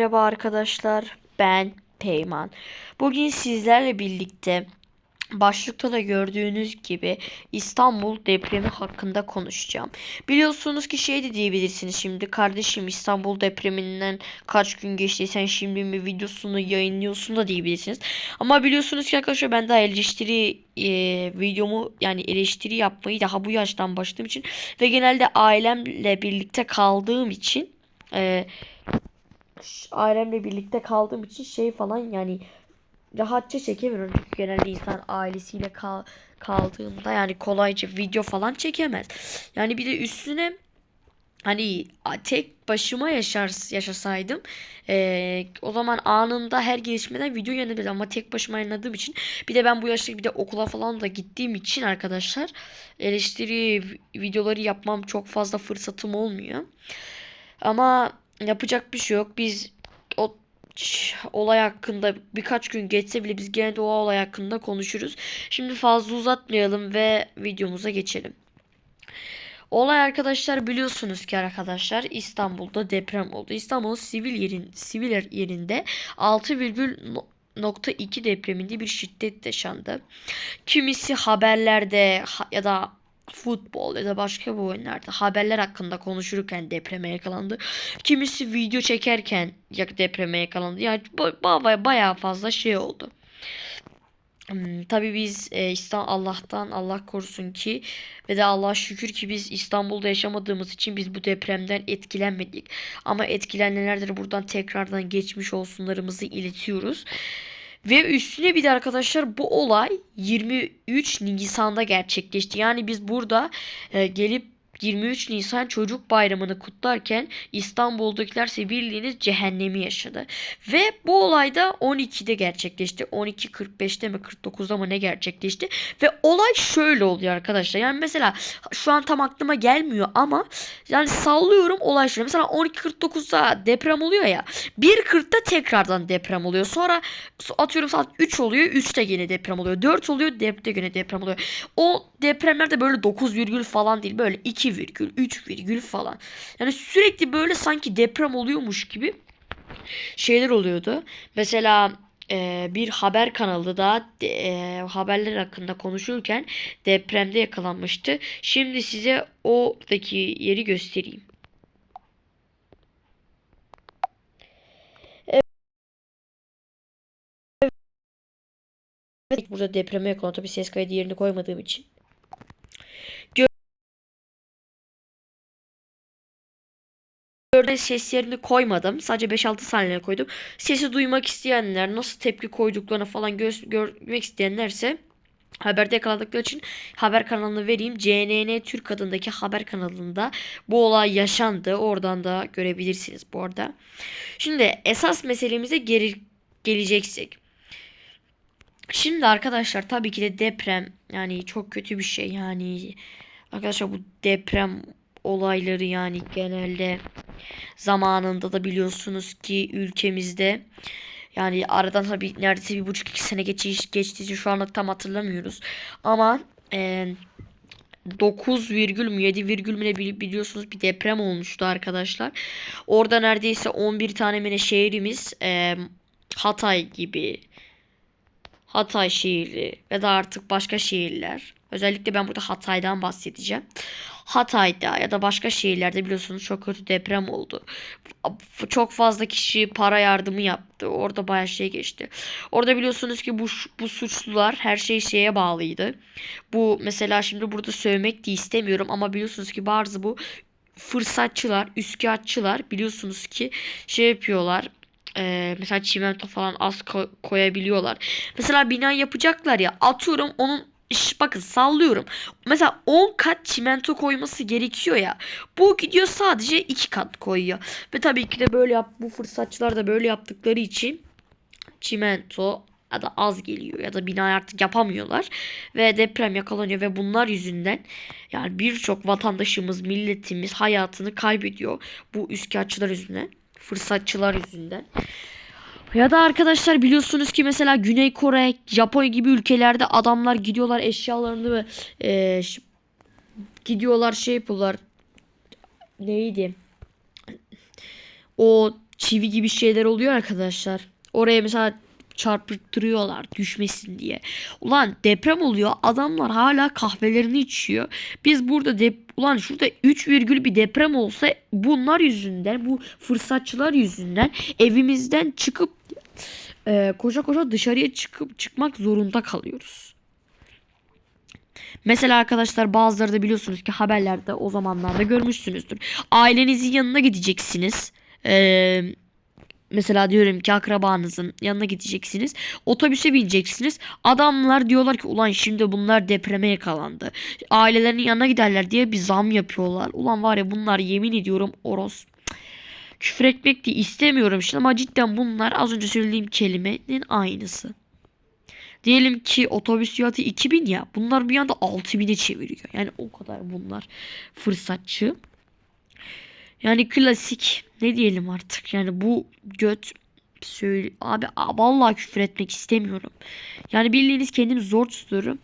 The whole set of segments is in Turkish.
Merhaba arkadaşlar, ben Peyman. Bugün sizlerle birlikte başlıkta da gördüğünüz gibi İstanbul depremi hakkında konuşacağım. Biliyorsunuz ki şey de diyebilirsiniz şimdi kardeşim İstanbul depreminden kaç gün geçti sen şimdi mi videosunu yayınlıyorsun da diyebilirsiniz. Ama biliyorsunuz ki arkadaşlar ben daha eleştiri e, videomu yani eleştiri yapmayı daha bu yaştan başladığım için ve genelde ailemle birlikte kaldığım için e, ailemle birlikte kaldığım için şey falan yani rahatça çekemiyorum. Çünkü genelde insan ailesiyle kal kaldığında yani kolayca video falan çekemez. Yani bir de üstüne hani tek başıma yaşar yaşasaydım eee, o zaman anında her gelişmeden video yayınlayabilirdim ama tek başıma yayınladığım için bir de ben bu yaşta bir de okula falan da gittiğim için arkadaşlar eleştiri vi- videoları yapmam çok fazla fırsatım olmuyor. Ama yapacak bir şey yok. Biz o olay hakkında birkaç gün geçse bile biz gene de o olay hakkında konuşuruz. Şimdi fazla uzatmayalım ve videomuza geçelim. Olay arkadaşlar biliyorsunuz ki arkadaşlar İstanbul'da deprem oldu. İstanbul'un sivil yerin sivil yer- yerinde 6,2 depreminde bir şiddet yaşandı. Kimisi haberlerde ha- ya da futbol ya da başka bu oyunlarda haberler hakkında konuşurken depreme yakalandı. Kimisi video çekerken ya depreme yakalandı. Yani ba- ba- bayağı fazla şey oldu. Hmm, tabii biz e, İslam Allah'tan Allah korusun ki ve de Allah'a şükür ki biz İstanbul'da yaşamadığımız için biz bu depremden etkilenmedik. Ama etkilenenlerdir buradan tekrardan geçmiş olsunlarımızı iletiyoruz. Ve üstüne bir de arkadaşlar bu olay 23 Nisan'da gerçekleşti. Yani biz burada e, gelip 23 Nisan Çocuk Bayramı'nı kutlarken İstanbul'dakiler ise bildiğiniz cehennemi yaşadı. Ve bu olay da 12'de gerçekleşti. 12.45'te mi 49'da mı ne gerçekleşti? Ve olay şöyle oluyor arkadaşlar. Yani mesela şu an tam aklıma gelmiyor ama yani sallıyorum olay şöyle. Mesela 12.49'da deprem oluyor ya. 1.40'da tekrardan deprem oluyor. Sonra atıyorum saat 3 oluyor. 3'te yine deprem oluyor. 4 oluyor. 4'te yine deprem oluyor. O depremler de böyle 9 virgül falan değil. Böyle 2 virgül, 3 virgül falan. Yani sürekli böyle sanki deprem oluyormuş gibi şeyler oluyordu. Mesela e, bir haber kanalı da e, haberler hakkında konuşurken depremde yakalanmıştı. Şimdi size oradaki yeri göstereyim. Burada depreme yakalan tabii ses kaydı yerini koymadığım için. Gördüğünüz ses yerini koymadım. Sadece 5-6 saniye koydum. Sesi duymak isteyenler, nasıl tepki koyduklarını falan göz görmek isteyenlerse haberde yakaladıkları için haber kanalını vereyim. CNN Türk adındaki haber kanalında bu olay yaşandı. Oradan da görebilirsiniz bu arada. Şimdi esas meselemize geri geleceksek. Şimdi arkadaşlar tabii ki de deprem yani çok kötü bir şey yani arkadaşlar bu deprem olayları yani genelde zamanında da biliyorsunuz ki ülkemizde yani aradan tabii neredeyse bir buçuk iki sene geçiş, geçtiği için şu anlık tam hatırlamıyoruz ama e, 9 virgül mü 7 virgül mü ne bili- biliyorsunuz bir deprem olmuştu arkadaşlar. Orada neredeyse 11 tane mi şehrimiz e, Hatay gibi Hatay şehri ya da artık başka şehirler. Özellikle ben burada Hatay'dan bahsedeceğim. Hatay'da ya da başka şehirlerde biliyorsunuz çok kötü deprem oldu. Çok fazla kişi para yardımı yaptı. Orada bayağı şey geçti. Orada biliyorsunuz ki bu bu suçlular her şey şeye bağlıydı. Bu mesela şimdi burada söylemek de istemiyorum ama biliyorsunuz ki bazı bu fırsatçılar, üsküyatçılar biliyorsunuz ki şey yapıyorlar. Ee, mesela çimento falan az ko- koyabiliyorlar. Mesela bina yapacaklar ya atıyorum onun iş bakın sallıyorum. Mesela 10 kat çimento koyması gerekiyor ya. Bu gidiyor sadece 2 kat koyuyor. Ve tabii ki de böyle yap bu fırsatçılar da böyle yaptıkları için çimento ya da az geliyor ya da bina artık yapamıyorlar ve deprem yakalanıyor ve bunlar yüzünden yani birçok vatandaşımız, milletimiz hayatını kaybediyor bu üçkağıtçılar yüzünden, fırsatçılar yüzünden. Ya da arkadaşlar biliyorsunuz ki mesela Güney Kore, Japonya gibi ülkelerde adamlar gidiyorlar eşyalarını ve e, gidiyorlar şey yapıyorlar. Neydi? o çivi gibi şeyler oluyor arkadaşlar. Oraya mesela çarpıttırıyorlar düşmesin diye. Ulan deprem oluyor. Adamlar hala kahvelerini içiyor. Biz burada dep ulan şurada 3 virgül bir deprem olsa bunlar yüzünden bu fırsatçılar yüzünden evimizden çıkıp e, koşa koşa dışarıya çıkıp çıkmak zorunda kalıyoruz. Mesela arkadaşlar bazıları da biliyorsunuz ki haberlerde o zamanlarda görmüşsünüzdür. Ailenizin yanına gideceksiniz. Ee, mesela diyorum ki akrabanızın yanına gideceksiniz. Otobüse bineceksiniz. Adamlar diyorlar ki ulan şimdi bunlar depreme yakalandı. Ailelerinin yanına giderler diye bir zam yapıyorlar. Ulan var ya bunlar yemin ediyorum oros. Küfür etmek de istemiyorum şimdi ama cidden bunlar az önce söylediğim kelimenin aynısı. Diyelim ki otobüs fiyatı 2000 ya. Bunlar bir anda 6000'e çeviriyor. Yani o kadar bunlar fırsatçı. Yani klasik ne diyelim artık. Yani bu göt söyle abi vallahi küfür etmek istemiyorum. Yani bildiğiniz kendimi zor tutuyorum.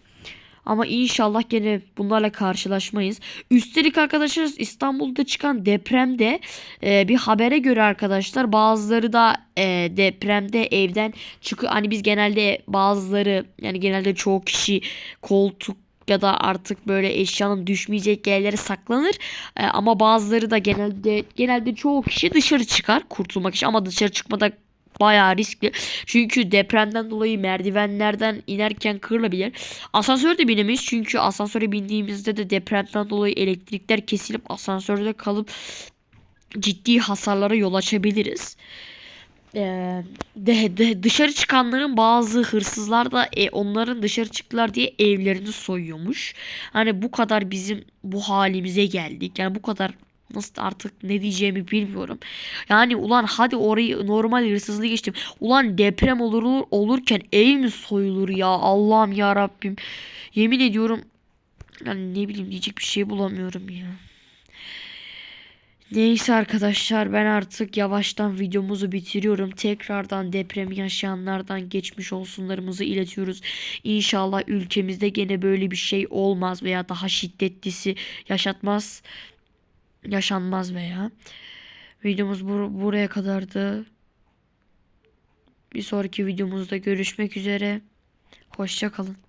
Ama inşallah gene bunlarla karşılaşmayız. Üstelik arkadaşlar İstanbul'da çıkan depremde e, bir habere göre arkadaşlar bazıları da e, depremde evden çıkıyor. Hani biz genelde bazıları yani genelde çoğu kişi koltuk ya da artık böyle eşyanın düşmeyecek yerlere saklanır. E, ama bazıları da genelde genelde çoğu kişi dışarı çıkar kurtulmak için ama dışarı çıkmada bayağı riskli. Çünkü depremden dolayı merdivenlerden inerken kırılabilir. Asansör de binemeyiz çünkü asansöre bindiğimizde de depremden dolayı elektrikler kesilip asansörde kalıp ciddi hasarlara yol açabiliriz. Ee, de, de- dışarı çıkanların bazı hırsızlar da e, onların dışarı çıktılar diye evlerini soyuyormuş. Hani bu kadar bizim bu halimize geldik. Yani bu kadar nasıl artık ne diyeceğimi bilmiyorum. Yani ulan hadi orayı normal hırsızlığı geçtim. Ulan deprem olur olurken ev mi soyulur ya Allah'ım ya Rabbim. Yemin ediyorum yani ne bileyim diyecek bir şey bulamıyorum ya. Neyse arkadaşlar ben artık yavaştan videomuzu bitiriyorum. Tekrardan depremi yaşayanlardan geçmiş olsunlarımızı iletiyoruz. İnşallah ülkemizde gene böyle bir şey olmaz veya daha şiddetlisi yaşatmaz. Yaşanmaz veya. Videomuz bur- buraya kadardı. Bir sonraki videomuzda görüşmek üzere. Hoşça kalın.